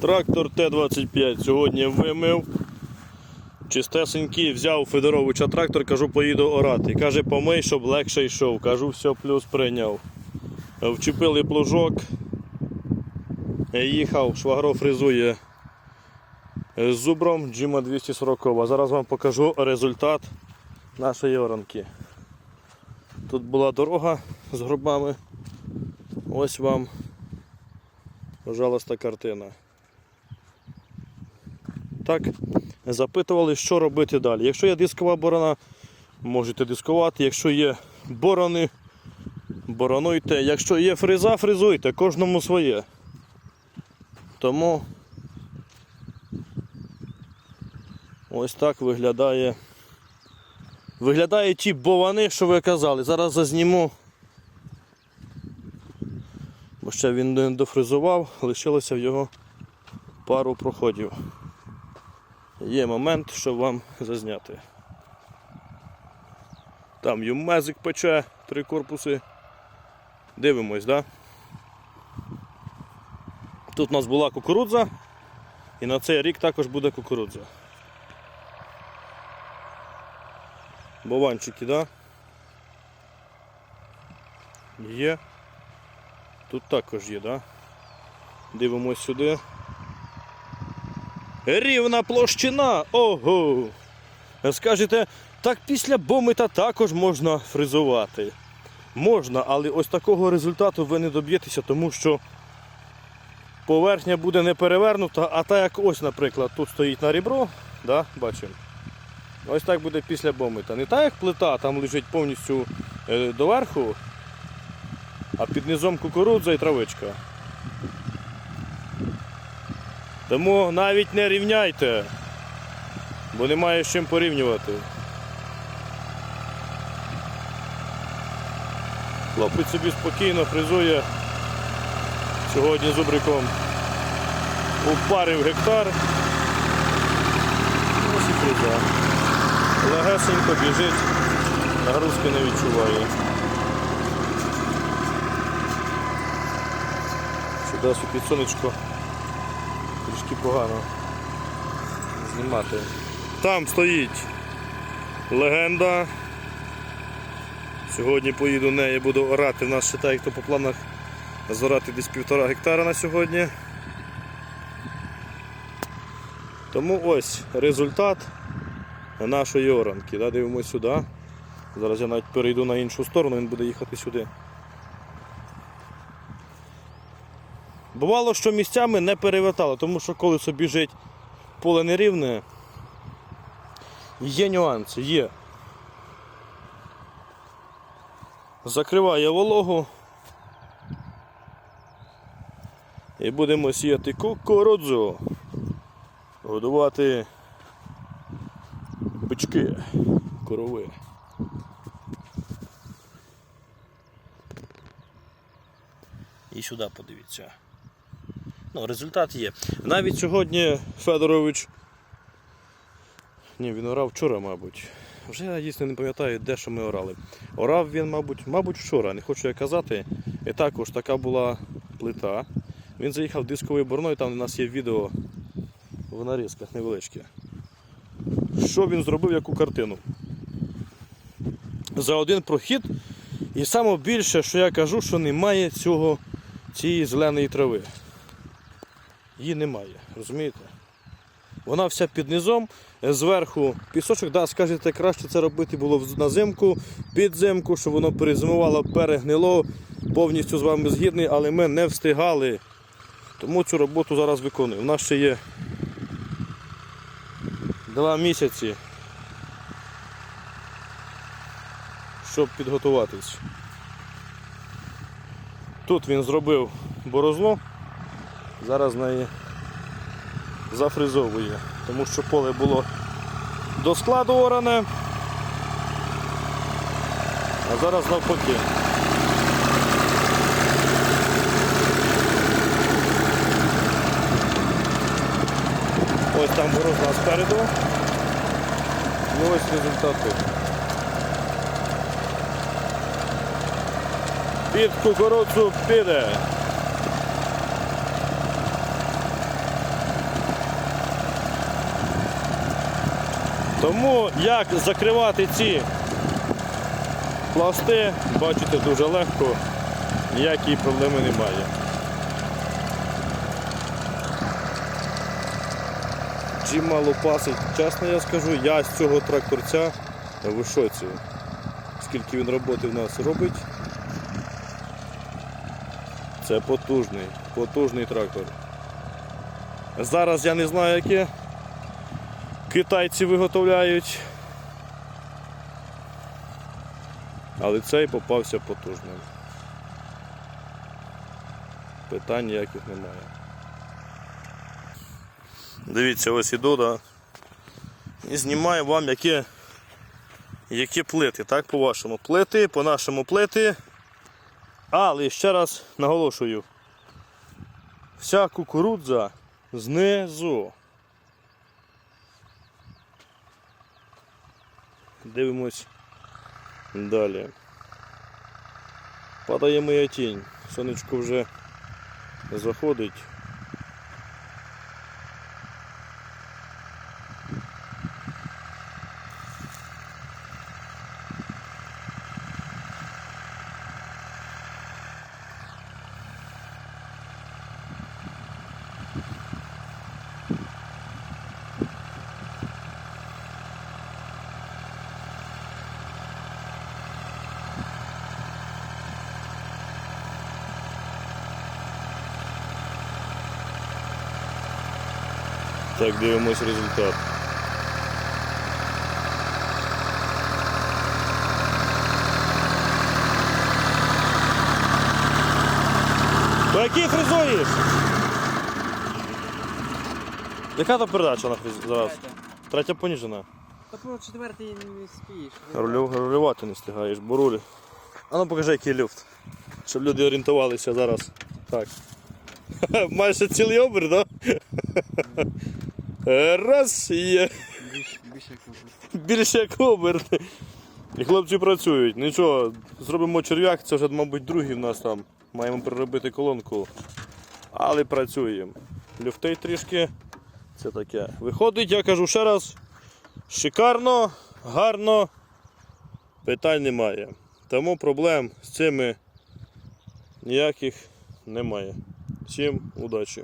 Трактор Т-25 сьогодні вимив. Чистесенький, взяв Федоровича трактор, кажу, поїду орати. Каже, помий, щоб легше йшов. Кажу, все, плюс прийняв. Вчепили плужок. Їхав, швагро фрезує з зубром Джима 240. Зараз вам покажу результат нашої оранки. Тут була дорога з грубами. Ось вам, пожалуйста, картина. Так, запитували, що робити далі. Якщо є дискова борона, можете дискувати. Якщо є борони, боронуйте. Якщо є фреза, фрезуйте, кожному своє. Тому ось так виглядає. Виглядає ті бовани, що ви казали. Зараз зазніму. Бо ще він не дофризував, лишилося в його пару проходів. Є момент, щоб вам зазняти. Там юмезик пече, три корпуси. Дивимось, да? Тут у нас була кукурудза, і на цей рік також буде кукурудза. Бованчики, да? Є. Тут також є, да? Дивимось сюди. Рівна площина! Ого! Скажете, так після бомита також можна фрезувати. Можна, але ось такого результату ви не доб'єтеся, тому що поверхня буде не перевернута, а так як ось, наприклад, тут стоїть на ребро, да, бачимо. Ось так буде після бомита. Не так як плита, там лежить повністю е, доверху, а під низом кукурудза і травичка. Тому навіть не рівняйте, бо немає з чим порівнювати. Хлопець собі спокійно фризує сьогодні зубриком упарив гектар. Ось і фреза. Легесенько біжить, нагрузки не відчуває. Сюди під сонечко трішки погано знімати. Там стоїть легенда. Сьогодні поїду неї, буду орати. У нас ще так, як то по планах зорати десь півтора гектара на сьогодні. Тому ось результат нашої оранки. Дивимось сюди. Зараз я навіть перейду на іншу сторону, він буде їхати сюди. Бувало, що місцями не перевертало, тому що коли собі біжить поле нерівне, є нюанси, є. Закриває вологу. І будемо сіяти кукурудзу. Годувати бички, корови. І сюди подивіться. Ну, результат є. Навіть сьогодні Федорович. Ні, він орав вчора, мабуть. Вже я дійсно не пам'ятаю, де що ми орали. Орав він, мабуть, мабуть, вчора, не хочу я казати. І також така була плита. Він заїхав дисковою борною, там у нас є відео в нарізках невеличке. Що він зробив, яку картину? За один прохід. І саме більше, що я кажу, що немає цього, цієї зеленої трави. Її немає, розумієте? Вона вся під низом, зверху пісочок, да, скажете, краще це робити було на зимку, під зимку, щоб воно перезимувало, перегнило, повністю з вами згідний, але ми не встигали. Тому цю роботу зараз виконуємо. У нас ще є два місяці, щоб підготуватись. Тут він зробив борозно, зараз неї зафризовує, тому що поле було до складу оране, а зараз навпаки. Ось там борозна спереду. І ось результат тут. Під кукурудзу піде. Тому як закривати ці пласти, бачите, дуже легко, ніякої проблеми немає. Чимало пасить. Чесно я скажу, я з цього тракторця в шоці. Скільки він роботи в нас робить. Це потужний, потужний трактор. Зараз я не знаю, яке китайці виготовляють. Але цей попався потужним. Питань ніяких немає. Дивіться, ось іду, да. І знімаю вам які, які плити, так, по-вашому плити, по-нашому плити. Але ще раз наголошую. Вся кукурудза знизу. Дивимось далі. Падає моя тінь. Сонечко вже заходить. Так, дивимось результат. То який фрезуєш? Яка то передача на фрез... зараз? Третя поніжена. Та по четвертий не спієш. Рулю... Рулювати не встигаєш, бо руль. А ну покажи, який люфт. Щоб люди орієнтувалися зараз. Так. Майже цілий обер, так? Да? Раз є. Більше, як Більше як обер. І хлопці працюють. Нічого, зробимо черв'як, це вже, мабуть, другий в нас там. Маємо переробити колонку. Але працюємо. Люфтей трішки. Це таке. Виходить, я кажу ще раз. Шикарно, гарно. Питань немає. Тому проблем з цими ніяких немає. Всім удачі!